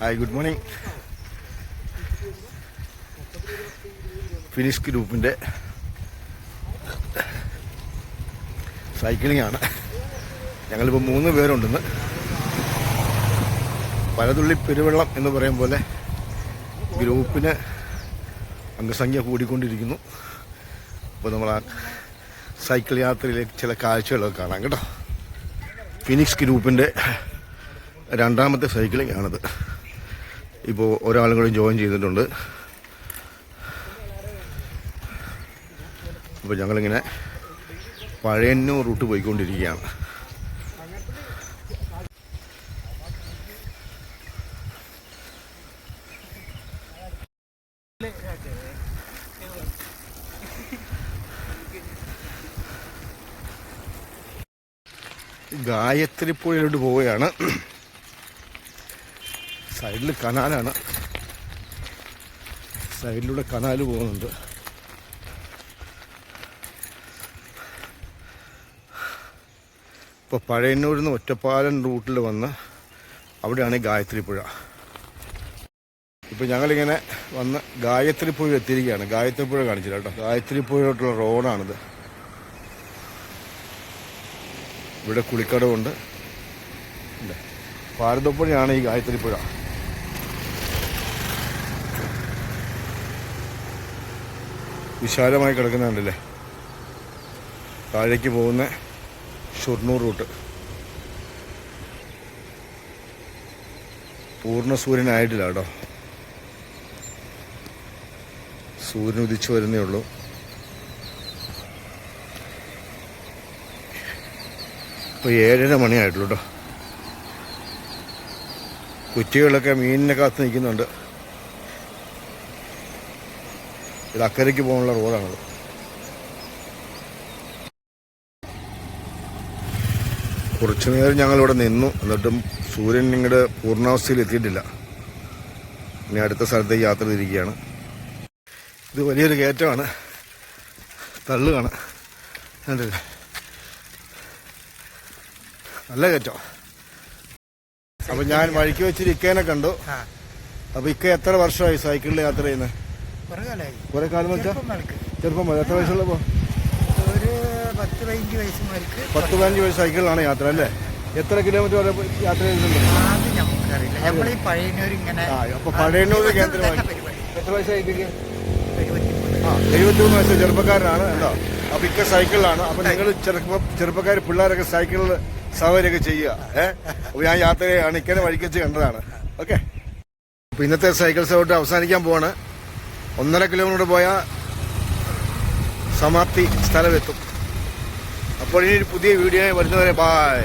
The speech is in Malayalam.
ഹായ് ഗുഡ് മോർണിംഗ് ഫിനിഷ് ഗ്രൂപ്പിന്റെ സൈക്ലിംഗ് ആണ്. ഞങ്ങളിപ്പോൾ മൂന്ന് പേരുണ്ടെന്ന്. പലതുള്ളി പെരുവെള്ളം എന്ന് പറയും പോലെ ഗ്രൂപ്പിന് അംഗസംഖ്യ കൂടിക്കൊണ്ടിരിക്കുന്നു. അപ്പോൾ നമ്മൾ ആ സൈക്കിൾ യാത്രയിലേക്ക് ചില കാഴ്ചകളൊക്കെ കാണാം കേട്ടോ. ഫിനിക്സ് ഗ്രൂപ്പിന്റെ രണ്ടാമത്തെ സൈക്ലിംഗ് ആണിത്. ഇപ്പോൾ ഒരാളും കൂടി ജോയിൻ ചെയ്തിട്ടുണ്ട്. അപ്പോൾ ഞങ്ങളിങ്ങനെ പഴയന്നൂർ റൂട്ട് പോയിക്കൊണ്ടിരിക്കുകയാണ്. ഗായത്രി പുഴയിലോട്ട് പോവുകയാണ്. സൈഡിൽ കനാലാണ്. സൈഡിലൂടെ കനാൽ പോകുന്നുണ്ട്. ഇപ്പോൾ പഴയന്നൂരിൽ നിന്ന് ഒറ്റപ്പാലം റൂട്ടിൽ വന്ന് അവിടെയാണ് ഗായത്രി പുഴ. ഇപ്പോൾ ഞങ്ങളിങ്ങനെ വന്ന് ഗായത്രി പുഴ എത്തിയിരിക്കുകയാണ്. ഗായത്രി പുഴ കാണിച്ചില്ല കേട്ടോ. ഗായത്രി പുഴയോട്ടുള്ള റോഡാണിത്. ഇവിടെ കുളിക്കടവുണ്ട്. പാരതപ്പുഴയാണ് ഈ ഗായത്രി പുഴ. വിശാലമായി കിടക്കുന്നുണ്ടല്ലേ? താഴേക്ക് പോകുന്ന ഷൊർണൂർ റൂട്ട്. പൂർണ സൂര്യനായിട്ടില്ല കേട്ടോ. സൂര്യൻ ഉദിച്ചു വരുന്നേ ഉള്ളൂ. ഇപ്പൊ ഏഴര മണിയായിട്ടുള്ളൂ കേട്ടോ. കുറ്റികളൊക്കെ മീനിനെ കാത്ത് നിൽക്കുന്നുണ്ട്. ഇത് അക്കരയ്ക്ക് പോകാനുള്ള റോഡാണത്. കുറച്ചു നേരം ഞങ്ങളിവിടെ നിന്നു. എന്നിട്ടും സൂര്യൻ ഇങ്ങോട്ട് പൂർണാവസ്ഥയിൽ എത്തിയിട്ടില്ല. ഇനി അടുത്ത സ്ഥലത്തേക്ക് യാത്ര തിരിക്കുകയാണ്. ഇത് വലിയൊരു കയറ്റമാണ്. തള്ളുകാണ്. കണ്ടില്ല? നല്ല കയറ്റം. അപ്പൊ ഞാൻ വഴിക്ക് വെച്ചിട്ട് ഇക്കേനെ കണ്ടു അപ്പൊ ഇക്ക എത്ര വർഷമായി സൈക്കിളിൽ യാത്ര ചെയ്യുന്നത് കുറെ കാലം വെച്ചാ? ചെറുപ്പം മതി എത്ര വയസ്സുള്ളപ്പോ? ഒരു പത്ത് പതിനഞ്ച് വയസ്സുമാർക്ക് പത്ത് പതിനഞ്ച് വയസ്സ് സൈക്കിളിലാണ് യാത്ര അല്ലേ? എത്ര കിലോമീറ്റർ വരെ യാത്ര അപ്പൊ പഴയന്നൂർ കേന്ദ്രമായി. എത്ര വയസ്സായി. ആ എഴുപത്തിമൂന്ന് വയസ്സ് ചെറുപ്പക്കാരനാണ് കേട്ടോ. അപ്പൊ ഇക്ക സൈക്കിളിലാണ്. അപ്പൊ നിങ്ങൾ ചെറുപ്പ ചെറുപ്പക്കാർ പിള്ളേരൊക്കെ സൈക്കിളിൽ സവാരിയൊക്കെ ചെയ്യുക ഏഹ് അപ്പൊ ഞാൻ യാത്രയാണ് ഇക്കനെ വഴിക്കച്ച് കണ്ടതാണ്. ഓക്കെ. അപ്പൊ ഇന്നത്തെ സൈക്കിൾ സൗട്ട് അവസാനിക്കാൻ പോവാണ്. ഒന്നര കിലോമീറ്റർ പോയാൽ സമാപ്തി സ്ഥലമെത്തും. അപ്പോൾ ഇനി ഒരു പുതിയ വീഡിയോ വരുന്നവരെ ബായ്